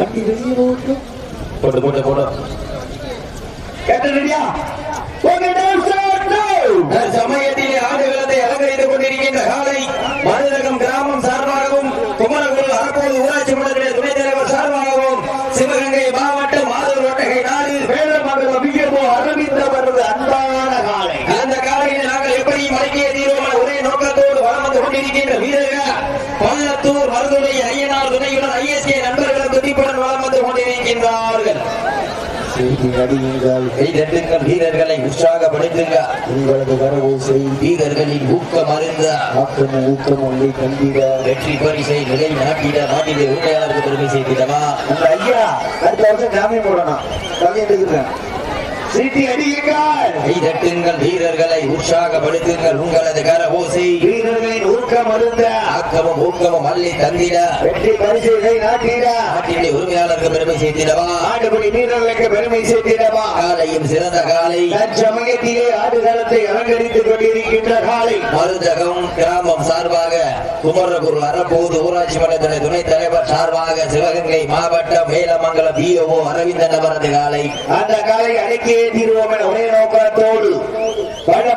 வண்டி வெளியே போட்டும் போட்டு போட்டு போட்டு கேட்ட ரெடியா ஓகே டைம் ஸ்டார்ட் நவ சமயத்திலே ஆடுகளத்தை அலங்கரித்துக் கொண்டிருக்கின்ற காலை மருதகம் கிராமம் சார்பாகவும் குமரகுரு அரப்போது ஊராட்சி மன்றத்திலே துணைத் தலைவர் சார்பாகவும் சிவகங்கை மாவட்டம் மாதூர் ஒட்டகை நாடு வேலமங்கலம் விஜயபோ அரவிந்த வருது அன்பான காலை அந்த காலையில் நாங்கள் எப்படி மடக்கிய தீர்வோம் ஒரே நோக்கத்தோடு வளம் வந்து கொண்டிருக்கின்ற வீரர்கள் பள்ளத்தூர் மருதுரை ஐயனார் துணையுடன் ஐஎஸ்கே நண்பர்களும் துதிப்புடன் வளம் கைதட்டுங்கள் வீரர்களை உற்சாகப்படுத்துங்க. உங்களது வரவு செய். வீரர்களின் ஊக்கம் அருந்த கண்டிட வெற்றி பரிசை நிலை நாட்டிட நாட்டிலே உண்மையாளருக்கு பெருமை செய்திடவா ஐயா அடுத்த வருஷம் ஜாமீன் போடணும். சீட்டி அடியுங்கள். கை தட்டுங்கள் வீரர்களை உற்சாகப்படுத்துங்கள் உங்களது கர ஓசை வீரர்களின் ஊக்கம் அருந்த. ஆக்கமும் ஊக்கமும் அள்ளி தந்திட. வெற்றி பரிசுகளை நாட்டிட. நாட்டிலே உரிமையாளருக்கு பெருமை செய்திடவா ஆண்டுபடி வீரர்களுக்கு பெருமை சேர்த்திடவா? காலையும் சிறந்த காலை. தற்சமயத்திலே ஆடுகளத்தை அலங்கரித்துக் கொண்டிருக்கின்ற காலை. மருதகம் கிராமம் சார்பாக குமரகுரு அறப்போது ஊராட்சி மன்றத்தின் துணைத் தலைவர் சார்பாக சிவகங்கை மாவட்டம் மேலமங்கலம் பிஓஓ அரவிந்தன் அவரது காலை. அந்த காலை அடக்கியே தீர்வோம் என ஒரே நோக்கத்தோடு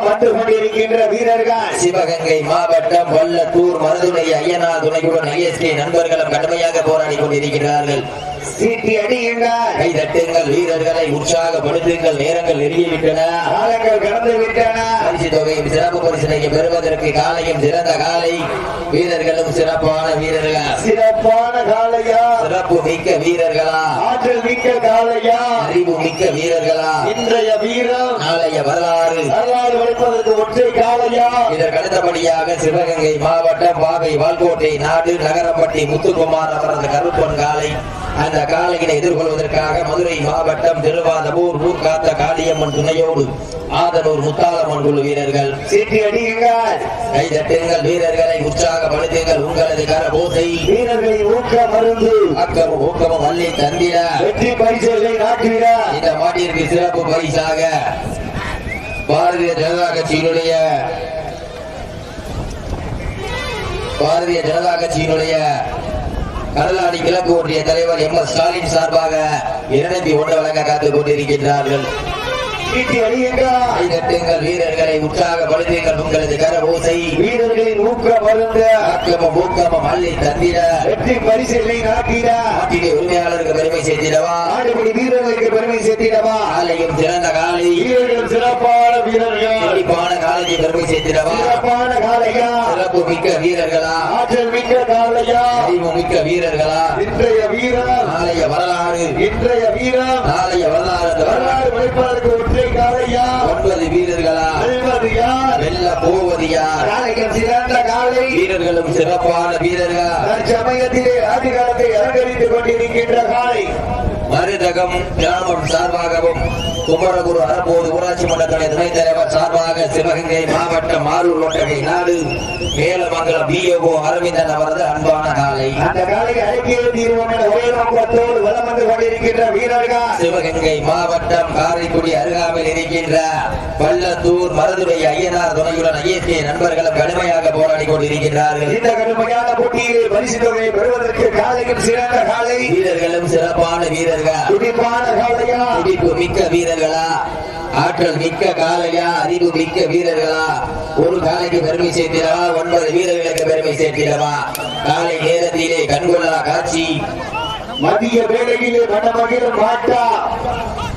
வந்து கொண்டிருக்கின்ற வீரர்கள். சிவகங்கை மாவட்டம் வல்லத்தூர் மருதுனை ஐயனார் துணையுடன் ஐஎஸ்கே நண்பர்களும் கடுமையாக போராடி கொண்டிருக்கிறார்கள். சீட்டி அடியுங்கள் கை தட்டுங்கள் வீரர்களை உற்சாகப்படுத்துங்கள் நேரங்கள் நெருங்கிவிட்டன. காலங்கள் கடந்து விட்டன பரிசு தொகையும் சிறப்பு பரிசினையை பெறுவதற்கு காலையும் சிறந்த காலை. வீரர்களும் சிறப்பான வீரர்கள்? சிறப்பான காலையா? சிறப்பு மிக்க வீரர்களா? ஆற்றல் மிக்க காலையா? அறிவு மிக்க வீரர்களா? இன்றைய வீரம் நாளைய வரலாறு. வரலாறு வளைப்பதற்கு ஒற்றை காலையா? இதற்கு அடுத்தபடியாக சிவகங்கை மாவட்டம் பாவை வால்கோட்டை நாடு நகரப்பட்டி முத்துக்குமார் அவரது கருப்பன் காலை. அந்த காலையினை எதிர்கொள்வதற்காக மதுரை மாவட்டம் திருவாதபூர் ஊர் காத்த காளியம்மன் துணையோடு ஆதனூர் முத்தாலம்மன் குழு வீரர்கள். கை தட்டுங்கள் வீரர்களை உற்சாகப்படுத்துங்கள் உங்களது கரபோசை. வீரர்களின் ஊக்க மருந்து. அக்கமும் ஊக்கமும் அள்ளி தந்திட. வெற்றி பரிசுகளை நாட்டிட இந்த மாட்டிற்கு சிறப்பு பரிசாக பாரதிய ஜனதா கட்சியினுடைய பாரதிய ஜனதா கட்சியினுடைய கடலாடி கிழக்கு ஒன்றிய தலைவர் எம் எஸ் ஸ்டாலின் சார்பாக இருநூத்தி ஒன்று வழங்க காத்துக் கொண்டிருக்கின்றார்கள். சீட்டி அடியுங்கள் கைதட்டுங்கள் வீரர்களை உற்சாகப்படுத்துங்கள் உங்களது கர ஓசை வீரர்களின் ஊக்க மருந்து ஆக்கமும் ஊக்கமும் அள்ளி தந்திட. வெற்றி பரிசுகளை நாட்டிட. நாட்டிலே உரிமையாளருக்கு பெருமை சேர்த்திடவா? ஆடுபடி வீரர்களுக்கு பெருமை சேர்த்திடவா? காலையும் சிறந்த காலை. வீரர்கள் சிறப்பான வீரர்கள். துடிப்பான காலைக்கு பெருமை சேர்த்திடவா? சிறப்பான காலையா? சிறப்பு மிக்க வீரர்களா? ஆற்றல் மிக்க காலையா? அறிவு மிக்க வீரர்களா? இன்றைய வீரர். நாளைய வரலாறு. இன்றைய வீரர். நாளைய வரலாறு. வரலாறு ஒற்றை. காலையா ஒன்பது வீரர்களா? வெல்ல போவது யார் சிறந்த காலை. வீரர்களும் சிறப்பான வீரர்கள். தற்சமயத்திலே ஆதிகாலத்தை அலங்கரித்துக் கொண்டிருக்கின்ற காலை. மருதகம் கிராமம் சார்பாகவும் குமரகுரு அறப்போது ஊராட்சி மன்றத்துடைய துணைத் தலைவர் சார்பாக சிவகங்கை மாவட்டம் மாரூர் ஒட்டகை நாடு மேலமங்கலம் பிஓ அரவிந்தன் அவரது அன்பான காலை. அந்த காலை அடக்கிய தீர்வோம் என ஒரே நோக்கத்தோடு வலம் வந்து கொண்டிருக்கின்ற வீரர்கள். சிவகங்கை மாவட்டம் காரைக்குடி அருகாமையில் இருக்கின்ற பள்ளத்தூர் மருதுரை ஐயனார் துணையுடன் ஐஎஸ்கே நண்பர்களும் கடுமையாக போராடி கொண்டிருக்கிறார்கள் இந்த கடுமையான போட்டியிலே பரிசு தொகையை பெறுவதற்கு காலையும் சிறந்த காலை. வீரர்களும் சிறப்பான வீரர்கள். துடிப்பு மிக்க வீரர்களா? ஆற்றல் மிக்க காலையா? அறிவு மிக்க வீரர்களா? ஒரு காலைக்கு பெருமை சேர்த்திடவா? ஒன்பது வீரர்களுக்கு பெருமை சேர்த்திடவா? காலை நேரத்திலே கண்கொள்ளா காட்சி. மதிய வேளையிலே மனமகிழும் ஆட்டா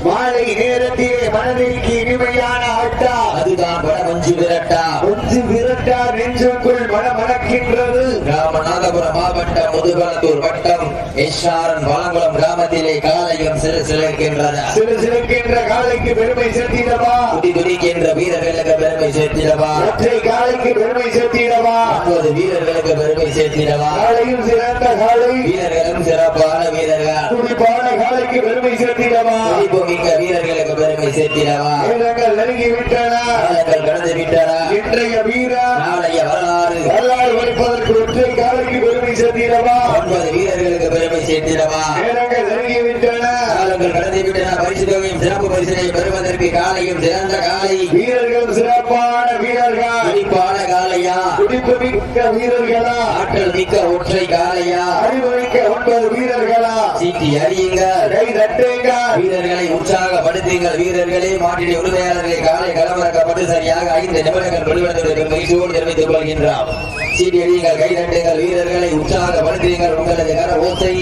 மாலை நேரத்திலே மனதிற்கு இனிமையான ஆட்டா. அதுதான் வடமஞ்சு விரட்டா. ஒன்று விரட்டா நெஞ்சுக்குள் மனமணக்கின்றது ராமநாதபுரம் மாவட்டம் முதுகலத்தூர் வட்டம். எஸ்ஆரன் வாங்குளம் கிராமத்திலே காலையும் சிறு சிலிருக்கின்றன சிறு சிறுக்கின்ற காலைக்கு பெருமை சேர்த்திடவா? துடி துடிக்கின்ற வீரர்களுக்கு பெருமை சேர்த்திடவா? ஒற்றை காலைக்கு பெருமை சேர்த்திடவா? ஒன்பது வீரர்களுக்கு பெருமை சேர்த்திடவா? காலையும் சிறந்த காலை வீரர்களும் சிறப்பான வீரர்கள். துடிப்பான காலைக்கு பெருமை சேர்த்திடவா? துடிப்பு மிக்க வீரர்களுக்கு பெருமை சேர்த்திடவா? நேரங்கள் நெருங்கி விட்டன காலங்கள் கடந்து விட்டன இன்றைய வீரர் நாளைய வரலாறு. வரலாறு வைப்பதற்கு ஒற்றை காலைக்கு பெருமை சேர்த்திடவா? ஒன்பது வீரர்களுக்கு பெருமை சேர்த்திடவா? நேரங்கள் நெருங்கி விட்டன காலங்கள் கடந்து விட்டன. பரிசு தொகையும் சிறப்பு பரிசினை பெறுவதற்கு காலையும் சிறந்த காலை. வீரர்கள் சிறப்பான வீரர்கள். துடிப்பான காலையா? துடிப்பு மிக்க வீரர்களா? ஆற்றல் மிக்க ஒற்றை காளையா அறிவுமிக்க ஒன்பது வீரர்களா? சீட்டி அறியுங்க கை தட்டுங்க வீரர்களை உற்சாகப்படுத்துங்கள். வீரர்களே மாட்டினை உரிமையாளர்களை காலை களமிறக்கப்பட்டு சரியாக ஐந்து நிமிடங்கள் வெளிவந்தவர்கள் மகிழ்ச்சியோடு தெரிவித்துக் கொள்கின்றோம் சீட்டி அடியுங்கள் கை வீரர்களை உற்சாகப்படுத்துங்கள் உங்களது கர ஓசை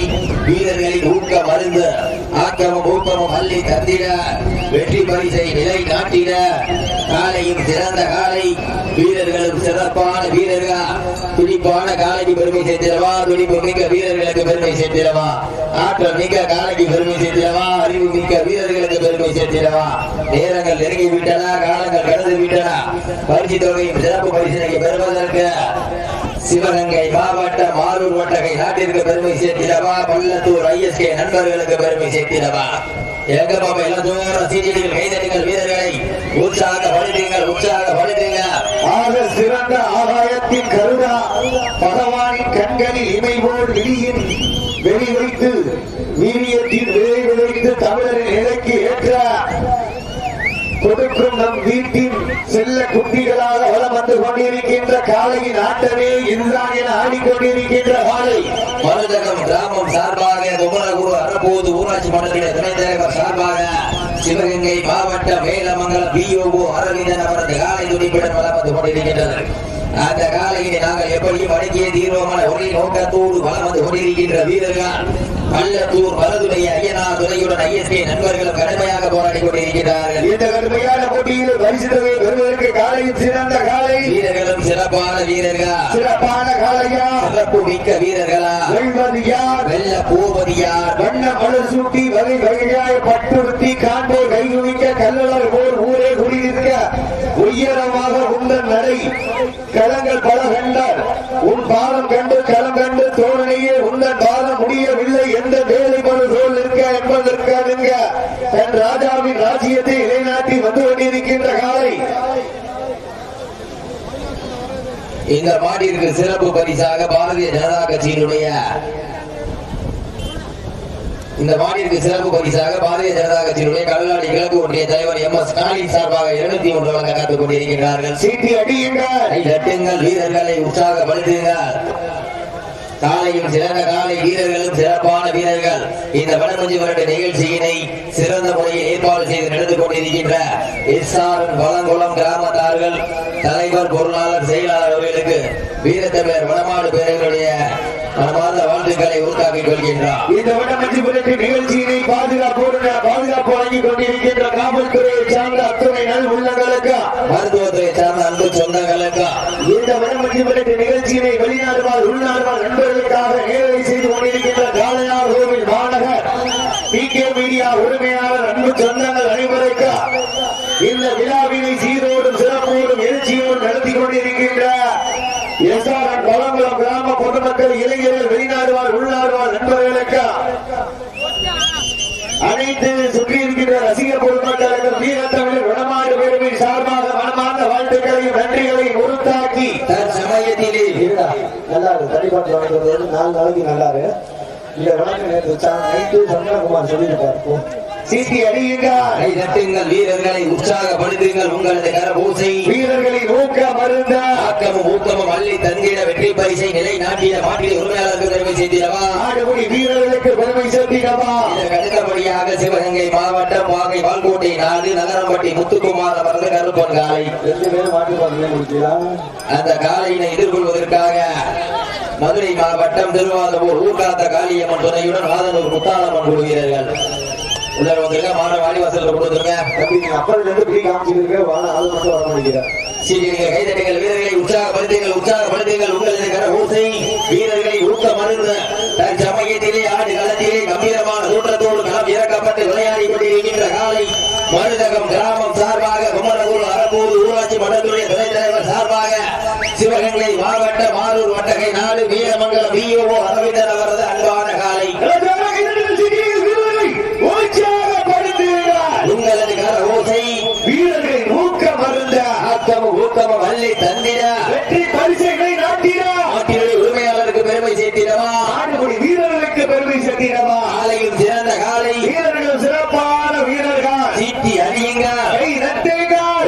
வீரர்களின் ஊக்க மருந்து. ஆக்கமும் ஊக்கமும் அள்ளி தந்திட. வெற்றி பரிசை நிலை நாட்டிட காலையும் சிறந்த காலை. வீரர்களும் சிறப்பான வீரர்கள். துடிப்பான காலைக்கு பெருமை சேர்த்திடவா? துடிப்பு மிக்க வீரர்களுக்கு பெருமை சேர்த்திடவா? ஆற்றல் மிக்க காலைக்கு பெருமை சேர்த்திடவா? அறிவு மிக்க வீரர்களுக்கு பெருமை சேர்த்திடவா? நேரங்கள் நெருங்கி விட்டன காலங்கள் கடந்து விட்டன பரிசு தொகையும் சிறப்பு பரிசினை பெறுவதற்கு சிவகங்கை மாவட்ட மாரூர் ஒட்டகை நாட்டிற்கு பெருமை சேர்த்திடவா? பள்ளத்தூர் ஐஎஸ்கே நண்பர்களுக்கு பெருமை சேர்த்திடவா? எங்க பாப்பா எல்லாம் தூரம் சீட்டிகள் கைதடிகள் வீரர்களை. உற்சாக படுத்துங்கள் உற்சாக உற்சாகப்படுத்துங்க ஆக சிறந்த ஆதாயத்தின் கருதா பகவானின் கண்களில் இமைபோல் விழியின் வெளி வைத்து வீரியத்தின் விளை விளைத்து தமிழரின் நிலைக்கு ஏற்ற கொடுக்கும் நம் வீட்டின் செல்ல குட்டிகளாக வளம் வந்து கொண்டிருக்கின்ற காலையின் ஆட்டமே இதுதான் என ஆடிக்கொண்டிருக்கின்ற காலை மருதகம் கிராமம் சார்பாக குமரகுரு அறப்போது ஊராட்சி மன்றத்தின் துணைத் தலைவர் சார்பாக சிவகங்கை மாவட்ட மேலமங்கலம் பிஓஓ அரவிந்தன் அவரது காலை துடிப்புடன் வளம் வந்து கொண்டிருக்கின்றனர் அந்த காலையினை நாங்கள் எப்படியும் அடக்கிய தீர்வமான ஒரே நோக்கத்தோடு வந்து கொண்டிருக்கின்ற வீரர்கள் பள்ளத்தூர் வலதுடைய ஐயனார் துணையுடன் ஐஎஸ்கே நண்பர்களும் கடுமையாக போராடி கொண்டிருக்கிறார்கள். இந்த கடுமையான போட்டியில் பரிசு தொகை பெறுவதற்கு காலையின் சிறந்த காலை. வீரர்களும் சிறப்பான வீரர்கள்? சிறப்பான காலையா? சிறப்பு மிக்க வீரர்களா? வெல்வது யார் வெல்ல போவது யார் வண்ண மலர் சூட்டி வகை வகையாய் பட்டுறுத்தி காண்போ கைகுவிக்க இந்த மாட்டிற்கு சிறப்பு பரிசாக பாரதிய ஜனதா கட்சியினுடைய இந்த மாட்டிற்கு சிறப்பு பரிசாக பாரதிய ஜனதா கட்சியினுடைய கடலாடி கிழக்கு ஒன்றிய தலைவர் எம் எஸ் ஸ்டாலின் சார்பாக இருநூத்தி ஒன்று வழங்க காத்துக் கொண்டிருக்கிறார்கள் சீட்டி அடியுங்கள். வீரர்களை உற்சாகப்படுத்துங்கள். காலையும் சிறந்த காலை வீரர்களும் சிறப்பான வீரர்கள். இந்த வடமஞ்சி வருட நிகழ்ச்சியினை சிறந்த முறையில் ஏற்பாடு செய்து நடந்து கொண்டிருக்கின்ற எஸ்ஆர் பழங்குளம் கிராமத்தார்கள் தலைவர் பொருளாளர் செயலாளர் அவர்களுக்கு வீரத்தமிழர் வடமாடு பேரர்களுடைய மனமார்ந்த வாழ்த்துக்களை உருவாக்கிக் கொள்கின்றார். இந்த வடமஞ்சி புரட்சி நிகழ்ச்சியினை பாதுகாப்போடு பாதுகாப்பு வழங்கிக் கொண்டிருக்கின்ற காவல்துறையை சார்ந்த அத்துணை நல் உள்ளங்களுக்கு மருத்துவத்துறை சார்ந்த அன்பு சொந்தங்களுக்கு இந்த வடமஞ்சி புரட்சி நிகழ்ச்சியினை வெளிநாடு வாழ் உள்நாடு வாழ் நண்பர்களுக்காக நேரலை செய்து கொண்டிருக்கின்ற காளையார் கோவில் மாநகர் பி கே மீடியா உரிமையாளர் அன்பு சொந்தங்கள் அனைவருக்கு இந்த விழாவினை சீரோடும் சிறப்போடும் எழுச்சியோடும் நடத்தி கொண்டிருக்கின்ற எஸ்ஆர்என் பழங்குளம் கிராம பொதுமக்கள் இளைஞர்கள் வெளிநாடு வாழ் உள்நாடு வாழ் நண்பர்களுக்கு. அனைத்து சுற்றி இருக்கின்ற ரசிகர் பொதுமக்களுக்கும் வீரத்தமிழ் வடமாடு பேரவை சார்பாக மனமார்ந்த வாழ்த்துக்களையும் நன்றிகளையும் உறுத்தாக்கி தற்சமயத்திலே இருடா, நல்லா இருக்கு தனிப்பாட்டு வழங்குறது நாலு நாளைக்கு நல்லா இருக்கு இந்த வழக்கு நேற்று நைட்டு சந்திரகுமார் சொல்லியிருப்பார் சீட்டி அடியுங்க கை தட்டுங்கள் வீரர்களை உற்சாகப்படுத்துங்கள் உங்களது கரபூசை. வீரர்களின் ஊக்க மருந்த ஆக்கமும் ஊக்கமும் அள்ளி தந்திட வெற்றி பரிசை நிலை நாட்டிட மாட்டிட உரிமையாளருக்கு பெருமை செய்திடவா ஆடுபடி வீரர்களுக்கு பெருமை சேர்த்திடவா? அடுத்தபடியாக சிவகங்கை மாவட்டம் பாகை வால்கோட்டை நாடு நகரம்பட்டி முத்துக்குமார் அவரது கருப்பன் காலை. அந்த காலையினை எதிர்கொள்வதற்காக மதுரை மாவட்டம் திருவாரூர் ஊர்காத்த காளியம்மன் துணையுடன் வாதனூர் முத்தாளம்மன் குழு வீரர்கள் உள்ள வந்திருக்க மாணவ வாடிவாசல் கொடுத்துருங்க தம்பி நீங்க அப்பதுல இருந்து இப்படி காமிச்சிருக்க வாழ அது மட்டும் வர மாட்டேங்கிறேன் சீக்கிரங்கள் கைதட்டுங்கள் வீரர்களை உற்சாகப்படுத்துங்கள் உற்சாகப்படுத்துங்கள் உங்களது கர ஊசை வீரர்களை ஊக்க மருந்து. தற்சமயத்திலே ஆடு களத்திலே கம்பீரமான தோற்றத்தோடு களம் இறக்கப்பட்டு விளையாடி கொண்டிருக்கின்ற காலை மருதகம் கிராமம் அப்படி வீரர்களுக்கு பெருமை சேர்த்திடவா காலையில் சிறந்த காலை. வீரர்கள் சிறப்பான வீரர்கள். சீட்டி அணியுங்க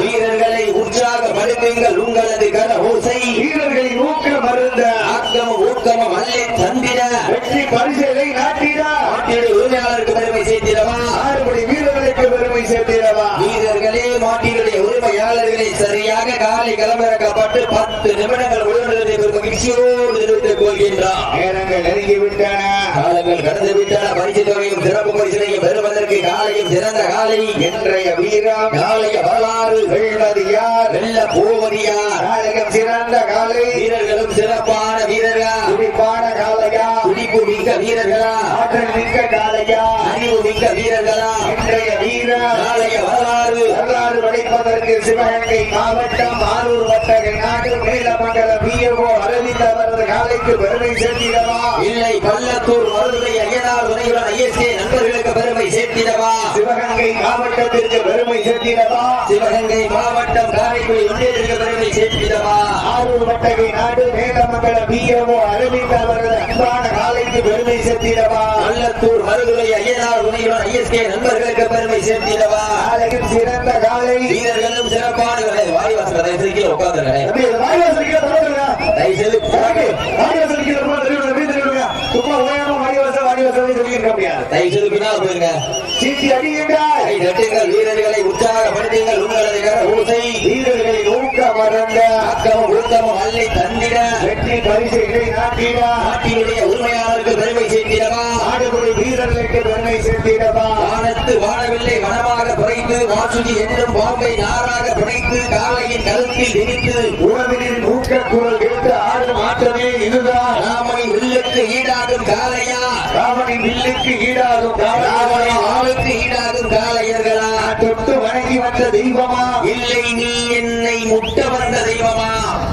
வீரர்களை உற்சாகப்படுத்துங்கள் உங்களது கர ஓசை. வீரர்களை ஊக்க மருந்த ஆக்கம ஊக்கம மல்லை தந்திட. வெற்றி பரிசலை நாட்டிட. மாட்டிடு உரிமையாளருக்கு பெருமை சேர்த்திடவா? ஆறுபடி வீரர்களுக்கு பெருமை சேர்த்திடவா? வீரர்களே மாட்டிகளுடைய உரிமையாளர்களை சரியாக காலை கிளம்பிறக்கப்பட்டு பத்து நிமிடங்கள் உடல்நிலை மகிழ்ச்சியோடு நிறுத்திக் கொள்கின்றார். நேரங்கள் நெருங்கி விட்டன. காலங்கள் கடந்து விட்டன. பரிசு தொகையும் சிறப்பு பரிசனையும் பெறுவதற்கு காலையும் சிறந்த காலை. இன்றைய வீரம். காலைய வரலாறு வெல்வது யார்? வெல்ல போவது யார்? சிறந்த காலை. வீரர்களும் சிறப்பான வீரர்களா? துடிப்பான காலையா? துடிப்பு மிக்க வீரர்களா? ஆற்றல் மிக்க காலையா? அறிவு மிக்க வீரர்களா? இன்றைய வீரம். காலைய வரலாறு படைப்பதற்கு சிவகங்கை மாவட்டம் ஆரூர் வட்டகை நாடு மேலமங்கல பிஎம்ஓ அரவிந்த் அவரது காலைக்கு பெருமை சேர்த்திடவா? இல்லை பள்ளத்தூர் மருதுரை ஐயனார் துணையுடன் ஐஎஸ்ஏ நண்பர்களுக்கு பெருமை சேர்த்திடவா? சிவகங்கை மாவட்டத்திற்கு பெருமை சேர்த்திடவா? சிவகங்கை மாவட்டம் காரைக்குடி ஒன்றியத்திற்கு பெருமை சேர்த்திடவா? ஆரூர் வட்டகை நாடு மேலமங்கல பிஎம்ஓ அரவிந்த் அவரது அன்பான காலைக்கு பெருமை சேர்த்திடவா பள்ளத்தூர் மருதுரை ஐயனார் துணையுடன் ஐஎஸ்கே நண்பர்களுக்கு பெருமை சேர்த்திடவா காலையில் சிறந்த காலை வீரர்களும் சிறப்பான வாய்வாசல் தயவுசெய்து தொடருங்க. தயவுசெய்து ரொம்ப தெரியும். சும்மா ஓயாம பின்னால் போயிருங்க. சீட்டி அடியுங்கள். தட்டுங்கள் வீரர்களை உற்சாகப்படுத்துங்கள் உங்களது கர ஊசை வீரர்களை ஊக்க மறந்த. ஆக்கமும் ஊக்கமும் அள்ளி தந்திட. வெற்றி பரிசுகளை நாட்டிட. நாட்டினுடைய உரிமையாளருக்கு பெருமை சேர்த்திடவா? ஆடுபுரி வீரர்களுக்கு பெருமை சேர்த்திடவா? வானத்து வாழவில்லை வனமாக குறைந்து வாசுகி என்னும் பாம்பை நாராக பிணைத்து காலையின் கருத்தில் திணித்து உறவினின் ஊக்க குரல் கேட்டு ஆடும் ஆட்டமே இதுதான். ஈடாகும் காளையா ராமனின் வில்லுக்கு ஈடாகும்? ஆளுக்கு ஈடாகும் காளையர்களா தொட்டு வணங்கி வந்த தெய்வமா? இல்லை நீ என்னை முட்ட வந்த தெய்வமா?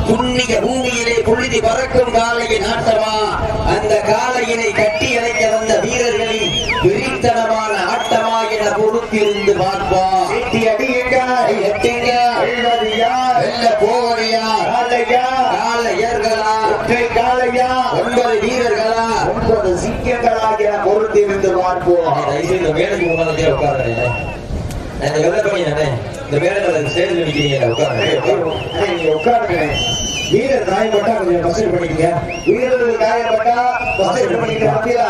புண்ணிய பூமியிலே புழுதி பறக்கும் காளையின் ஆட்டமா அந்த காளையினை கட்டி அணைக்க வந்த வீரர்களின் வெறித்தனமான ஆட்டமா என பொறுத்திருந்து பார்ப்போம் சீட்டி அடியுங்கள். எட்டுங்க. போவதையா? காளையா? காளையர்களா? ஒற்றை காளையா? ஒன்பது வீரர்களா? ஒன்பது சிங்கங்களாகிய பொறுத்திருந்து பார்ப்போம். இந்த மேடைக்கு முன்னாலே உட்காருங்க இந்த வெள்ளப்பணியானே இந்த மேடையில் ஸ்டேஜில் நிற்கிறீங்க உட்காருங்க. உட்காருங்க. வீரர் காயப்பட்டா கொஞ்சம் வசதி பண்ணிக்கங்க. வீரர்கள் காயப்பட்டா வசதி பண்ணிக்க அப்படியா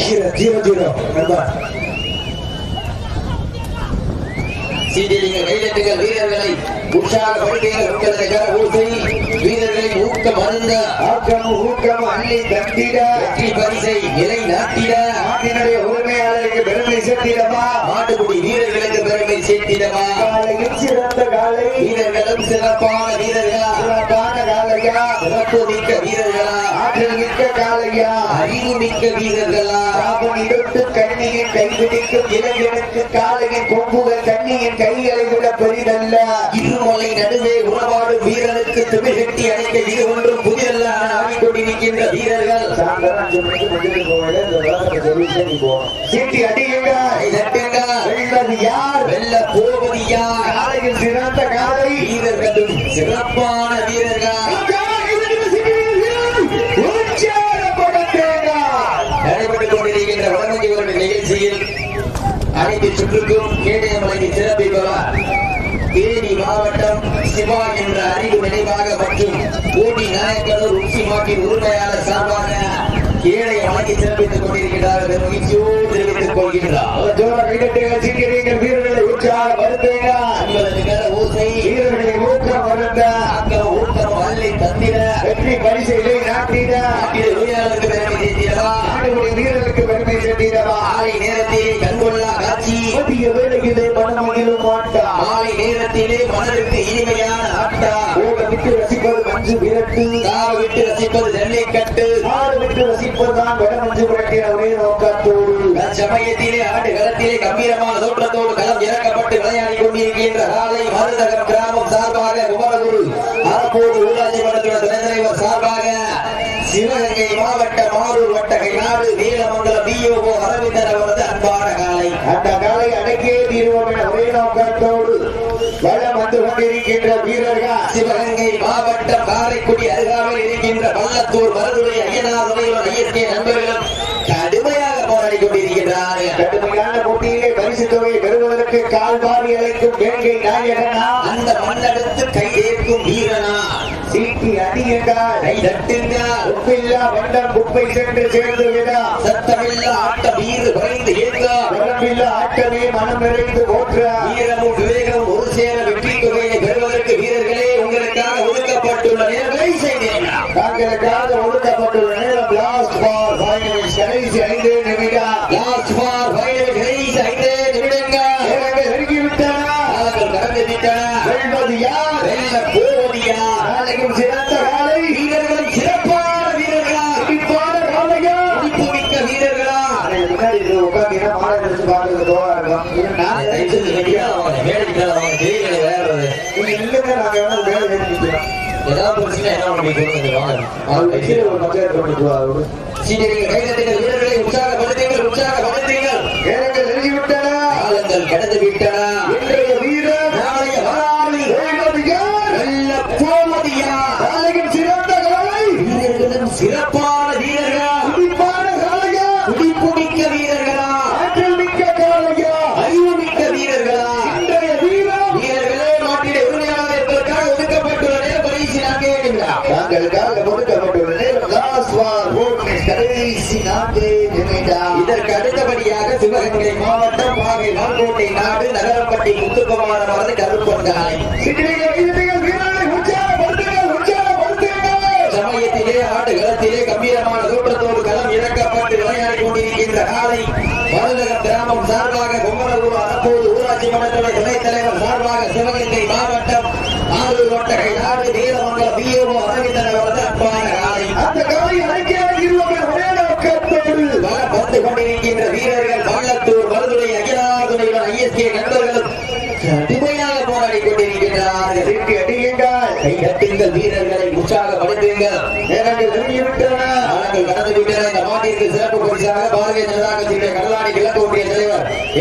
ஜீரோ ஜீரோ ஜீரோ நண்பா சீட்டிலிங்க கைதட்டுகள் வீரர்களை உற்சாகப்படுத்துங்கள் உங்களது கர ஊசை வீரர்களின் ஊக்கம் அருந்த ஆக்கம் ஊக்கம் அள்ளி தந்திட வெற்றி பரிசை நிலை நாட்டிட நாட்டினுடைய உரிமையாளருக்கு பெருமை சேர்த்திடவா? மாட்டுக்குடி வீரர்களுக்கு பெருமை சேர்த்திடவா? காலையில் சிறந்த காலை. வீரர்களும் சிறப்பான வீரர்களா? சிறப்பான காலையா? சிறப்பு மிக்க வீரர்களா? ஆற்றல் மிக்க காலையா? அறிவு மிக்க வீரர்களா? ராவணி தொட்டு கண்ணியின் கைபிடிக்கும் இளைஞனுக்கு காலையின் கொம்புகள் கண்ணியின் கைகளை விட பெரிதல்ல. இருமலை நடுவே உறவாடும் வீரனுக்கு திமிழ்கட்டி அணைக்க இது ஒன்றும் புதிதல்ல என ஆடிக்கொண்டிருக்கின்ற வீரர்கள். சீட்டி அடியுங்க. கை தட்டுங்க. வெல்வது யார்? வெல்ல போவது யார்? சிறந்த காலை. வீரர்களும் சிறப்பான வீரர்கள். அனைத்து சுற்றுக்கும் கேடயமலைக்கு சிறப்பிப்பவர் தேனி மாவட்டம் சிவா என்ற அறிவு நினைவாக மற்றும் போட்டி நாயக்கனூர் ருசி மாட்டின் உரிமையாளர் சார்பாக கேடய வழங்கி சிறப்பித்துக் கொண்டிருக்கிறார் மகிழ்ச்சியோடு தெரிவித்துக் கொள்கின்றார். வீரர்களை வீரர்களை ஊக்கம் வருந்த ஊக்கம் வல்லை தந்திர வெற்றி பரிசைகளை நாட்டிட. நாட்டில் உரிமையாளருக்கு பெருமை சேர்த்திடவா? நாடுகளுடைய வீரர்களுக்கு பெருமை சேர்த்திடவா? மாலை நேரத்திலே ரசிப்பது ஜல்லிக்கட்டு நாடு விட்டு ரசிப்பதுதான் வடமஞ்சு விரட்டின ஒரே நோக்கத்தோடு. சமயத்திலே ஆடு களத்திலே கம்பீரமான தோற்றத்தோடு களம் இறக்கப்பட்டு விளையாடி கொண்டிருக்கின்ற காலை மருதகம் கிராமம் சார்பாக குமரகுரு. அறப்போடு ஊராட்சி மன்றத்தின துணைத் தலைவர் சார்பாக சிவகங்கை மாவட்ட மாரூர் வட்டகை நாடு நீலமங்கலம் பிஓஓ அரவிந்தர் அவரது அன்பான காலை. அந்த காலை அடக்கியே தீர்வோம் என ஒரே நோக்கத்தோடு வளம் வந்து கொண்டிருக்கின்ற வீரர்கள். சிவகங்கை இருக்கின்ற பள்ளத்தூர் மருதுரை ஐயனார் உடையுடன் ஐயத்திய நண்பர்களும் கடுமையாக போராடி கொண்டிருக்கின்றார்கள். கடுமையான போட்டியிலே பரிசு தொகையை பெறுவதற்கு கால்வாரி அழைக்கும் வேங்கை நாயகனா? அந்த மண்ணெடுத்து கையேற்கும் வீரனா? சீட்டி அடியுங்கள் கை தட்டுங்கள் உப்பில்லா வண்டம் குப்பை சென்று சேர்ந்து விட? சத்தமில்லா ஆட்ட வீறு குறைந்து ஏங்க? உடம்பில்லா ஆட்டமே மனம் நிறைந்து போற்ற? வீரமும் விவேகமும் ஒரு சேர வெற்றி தொகையை பெறுவதற்கு வீரர்களே உங்களுக்காக ஒதுக்கப்பட்டுள்ள நேரங்களை செய்தீர்கள் தாங்களுக்காக ஒடுக்கப்பட்டுள்ள நேரம் லாஸ்ட் பார் ஃபைனலிஸ்ட் கடைசி ஐந்து நிமிடம். லாஸ்ட் ஃபார் ஃபைனல் கடைசி ஐந்து நிமிடங்கள். நேரங்கள் நெருங்கிவிட்டன. காலங்கள் கடந்து விட்டன. வெல்வது யார்? வெல்ல போவது யார்? நாளைக்கும் சிறந்த காலை வீரர்களும் சிறப்பான வீரர்களா? துடிப்பான காலையா துடிப்பு மிக்க வீரர்களா முன்னாடி உட்காந்து மாலை எடுத்து பார்க்கறது தோவா இருக்கும். இது நான் தயவுசெய்து வெளியே அவங்க வேலைக்கு அவங்க தெரியல விளையாடுறது நீங்க இல்லைங்க நாங்க வேணா வேலை நிற்கிறோம் ஏதாவது பிரச்சனை என்ன பண்ணி வாங்க. அவர் வச்சு ஒரு பஞ்சாயத்து பண்ணிட்டு சீனியர்கள் கைதட்டுங்கள் வீரர்களை உற்சாகப்படுத்துங்கள் உற்சாகப்படுத்துங்கள் நேரங்கள் நெருங்கிவிட்டன. காலங்கள் கடந்து விட்டன. நகரப்பட்டி கருப்பு அவரது கருப்பொன்காலை சிட்டிகள் வீரர்கள் வீரர்களை உற்சாகப்படுத்துங்கள் உற்சாகப்படுத்துங்கள் சமயத்திலே ஆடுகளத்திலே கம்பீரமான தோற்றத்தோடு களம் இறக்கப்பட்டு விளையாடி கொண்டிருக்கின்ற காலை மருதகம் கிராமம் சார்பாக குமரகுரு அப்போது ஊராட்சி மன்றத்துறை துணைத் தலைவர் சார்பாக சிவகங்கை மாவட்டம் ஆரூர் வட்டகை நாடு நீலமங்கலம் பிஓ அரவிந்தன் அவரது அன்பான காலை அந்த காலை அழைக்கிறார் இருவர் ஒரே நோக்கத்தோடு வலம் வந்து கொண்டிருக்கின்ற வீரர்கள் வள்ளத்தூர் மருதுரை அகிலாதுரையுடன் ஐஎஸ்கே நண்பர்களும் கடுமையாக போராடி கொண்டிருக்கின்றார்கள் சிட்டி அடியுங்கள் கை தட்டுங்கள் வீரர்களை உற்சாகப்படுத்துங்கள் நேரங்கள் நெருங்கிவிட்டன காலங்கள் கடந்து விட்டன இந்த மாட்டிற்கு சிறப்பு பரிசாக பாரதிய ஜனதா கட்சியுடைய கடலாடி கிழக்கு ஒன்றிய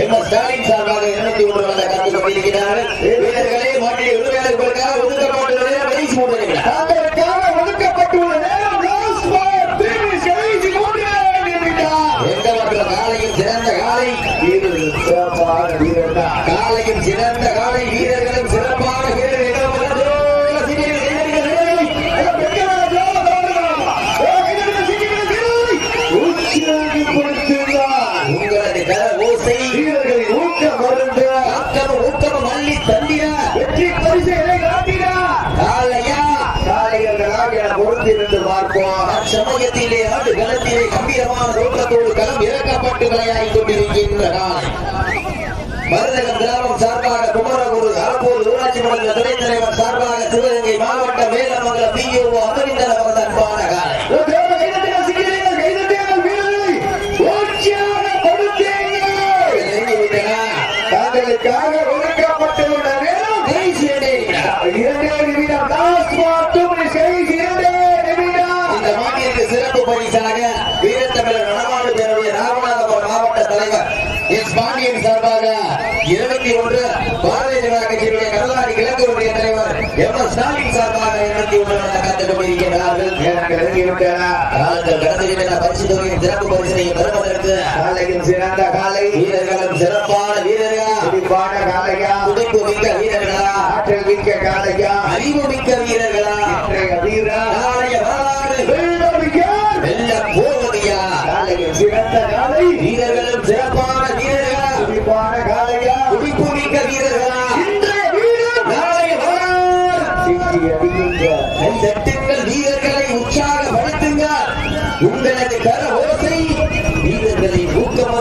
தலைவர் ஸ்டாலின் சார்பாக இருநூத்தி ஒன்று வந்த கருத்து கொண்டிருக்கிறார்கள் வீரர்களே மாட்டிய உரிமையாளர்களுக்காக ஒதுக்கப்பட்டுள்ள பரிசு மூன்று தாங்களுக்காக ஒதுக்கப்பட்டுள்ள நேரம் லாஸ்ட் வார் பினிஷ் கடைசி மூன்று நிமிடம் எந்த மற்ற காலையும் சிறந்த காலை வீரர்கள் சிறப்பான வீரர்கள் காலையும் சிறந்த காலை வீரர்களும் சிறப்பான வீரர்களும் மனதோட சிறிய வீரர்கள் உங்களது கர ஓசை ஆக்கமும் ஊக்கமும் அள்ளி தந்திர காலையா சமயத்திலே ஆடு களத்திலே கம்பீரமான தோற்றத்தோடு களம் இறக்கப்பட்டு விளையாடி கொண்டிருக்கின்ற மருதகம் கிராமம் சார்பாக குமரகுரு அப்போது ஊராட்சி மன்ற துணைத் தலைவர் இருபத்தி ஒன்று பாரதிய ஜனதா கட்சியினுடைய கடலாடி கிழக்கு ஒன்றிய தலைவர் எம் எஸ் ஸ்டாலின் சார்பாக இருபத்தி ஒன்று கலந்து கொண்டிருக்கிறார்கள் பரிசு தொகையின் சிறப்பு பரிசினை பெறுவதற்கு காலையும் சிறந்த காலை. வீரர்களும் சிறப்பான வீரர்களா? துடிப்பான காலையா? துடிப்பு மிக்க வீரர்களா? ஆற்றல் மிக்க காலையா? அறிவு மிக்க வீரர்களா? அடியுங்க வீரர்களை உற்சாகப்படுத்துங்கள். உங்களது கர ஓசை வீரர்களை ஊக்கமாக